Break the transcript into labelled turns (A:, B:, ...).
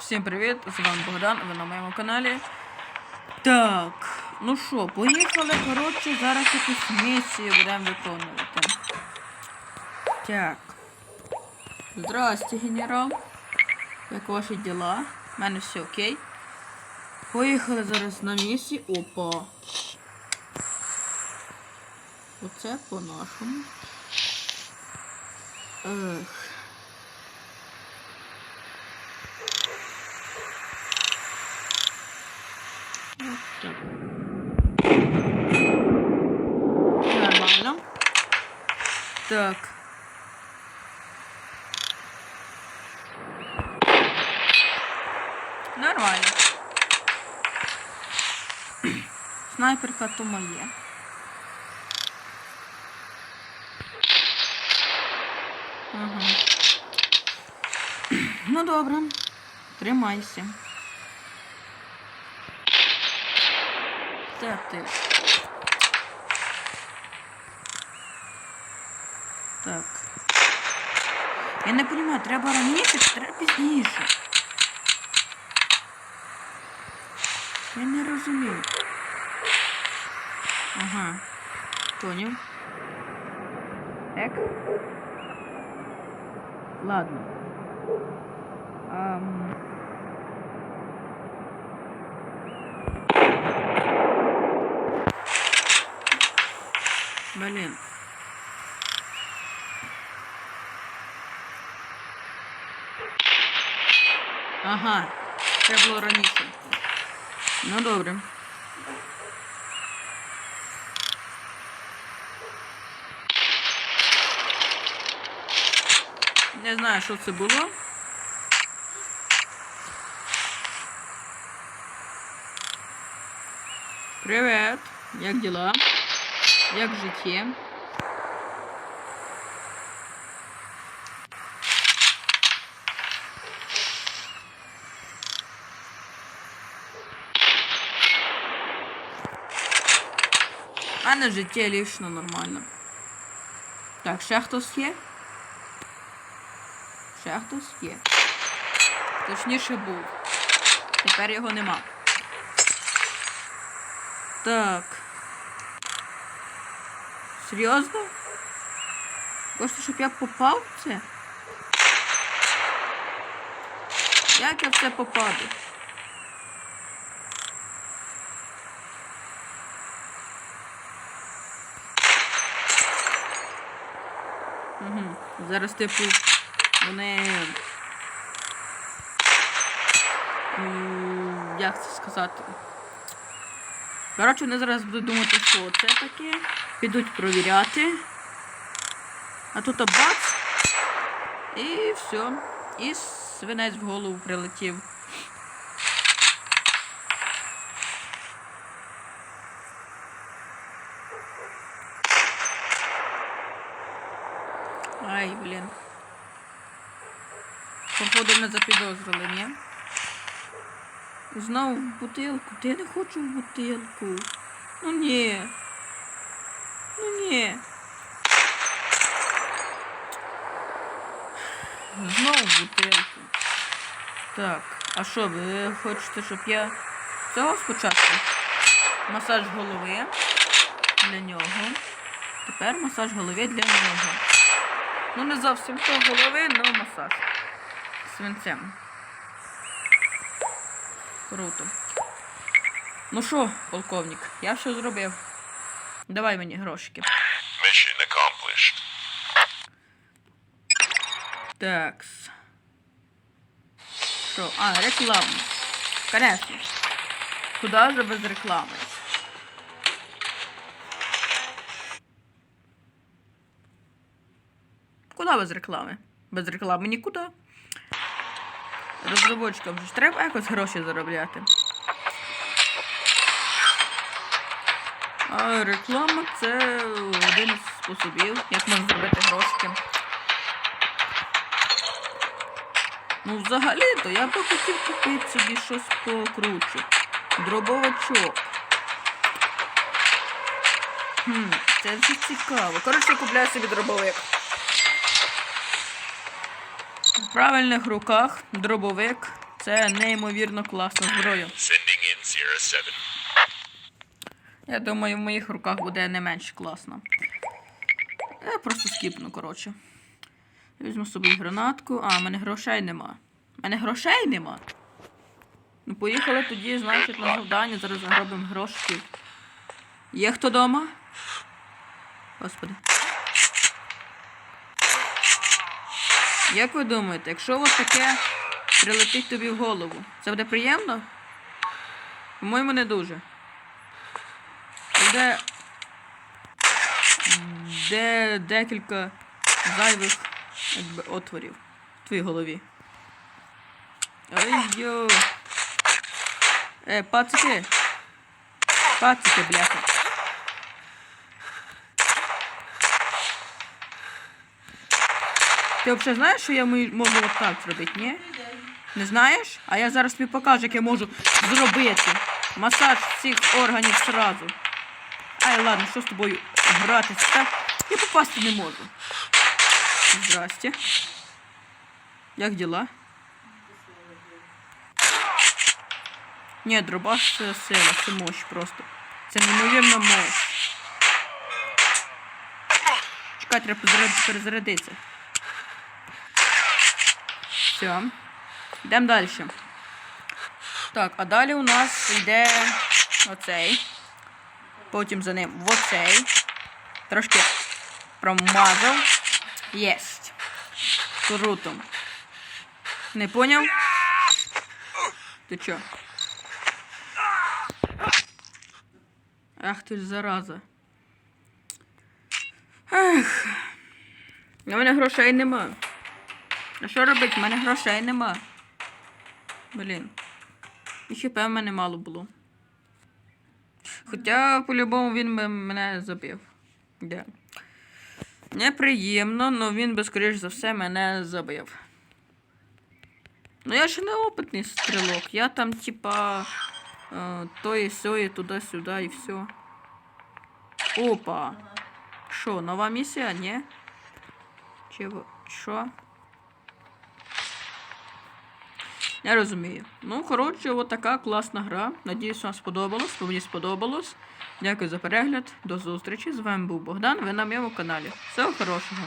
A: Всім привіт! З вами Богдан, ви на моєму каналі. Так, ну що, поїхали. Коротше, зараз якусь місію будемо виконувати. Так. Здрасте, генерал. Як ваші діла? У мене все окей. Поїхали зараз на місію. Опа. Оце по-нашому. Ех. Нормально. Так. Нормально. Снайперка то моє. Ага. Ну добре. Тримайся. Це ти. Так. Я не розумію, треба раніше чи треба пізніше. Я не розумію. Ага. Поняв. Так. Ладно. Ам... Блин. Ага, це було раніше. Ну добре. Не знаю, що це було. Привет! Як діла? Як життя? У мене життя лічно нормально. Так, ще хтось є? Ще хтось є. Точніше був. Тепер його нема. Так. Серйозно? Хочете, щоб я попав в це? Як я в це попаду? Угу. Зараз, типу, вони. Як це сказати? Коротше, вони зараз будуть думати, що це таке. Підуть провіряти. А тут бац. І все. І свинець в голову прилетів. Ай, блін. Походу не запідозрили, ні? Знову в бутилку. Та я не хочу в бутилку. Ну ні. Ну ні. Знову в бутилку. Так, а що, ви хочете, щоб я цього спочатку? Масаж голови для нього. Тепер масаж голови для нього. Ну не зовсім то голови, але масаж. Свинцем. Круто. Ну що, полковник, я все зробив. Давай мені грошики.
B: Mission accomplished.
A: Такс. Що? А, реклама. Конечно. Куда же без реклами? Куда без реклами? Без реклами нікуди. Розробочкам ж треба якось гроші заробляти. А реклама це один із способів, як можна зробити грошики. Ну, взагалі-то я би хотів купити собі щось покруче. Дробовачок. Хм, це вже цікаво. Коротше, купляю собі дробовик. В правильних руках дробовик Це неймовірно класна зброя.
B: Sending in Sierra 7.
A: Я думаю, в моїх руках буде не менш класно. Я просто скіпну, коротше. Візьму з собою гранатку. А, в мене грошей нема. В мене грошей нема. Ну, поїхали тоді, значить, на завдання. Зараз загробимо грошки. Є хто дома? Господи. Як ви думаєте, якщо от таке прилетить тобі в голову, це буде приємно? По-моєму, не дуже. Де, де декілька зайвих якби, отворів в твоїй голові. Ой йо. Е, пацики. Пацики, бляха. Ти взагалі знаєш, що я можу отак зробити, ні? Не знаєш? А я зараз тобі покажу, як я можу зробити. Масаж всіх органів сразу. Ай, ладно, що з тобою гратися? Так? Я попасти не можу. Здрасте. Як діла? Ні, дробаш це сила, це мощь просто. Це неймовірна мощь. Чекай, треба перезарядитися. Все. Йдемо далі. Так, а далі у нас йде оцей. Потім за ним оцей. Трошки промазав. Єсть. Круто. Не поняв? Ти чо? Ах ти ж зараза. Ех. У мене грошей нема. А що робити? У мене грошей нема. Блін. І хп в мене мало було. Хоча, по-любому, він би мене забив. Да. Неприємно, але він би, скоріш за все, мене забив. Ну я ж не опитний стрілок. Я там, типа, е, то і сьо, і туди-сюди, і все. Опа. Що, нова місія, ні? Чи во- що? Я розумію. Ну, коротше, от така класна гра. Надіюсь, вам сподобалось. Мені сподобалось. Дякую за перегляд. До зустрічі. З вами був Богдан. Ви на моєму каналі. Всього хорошого.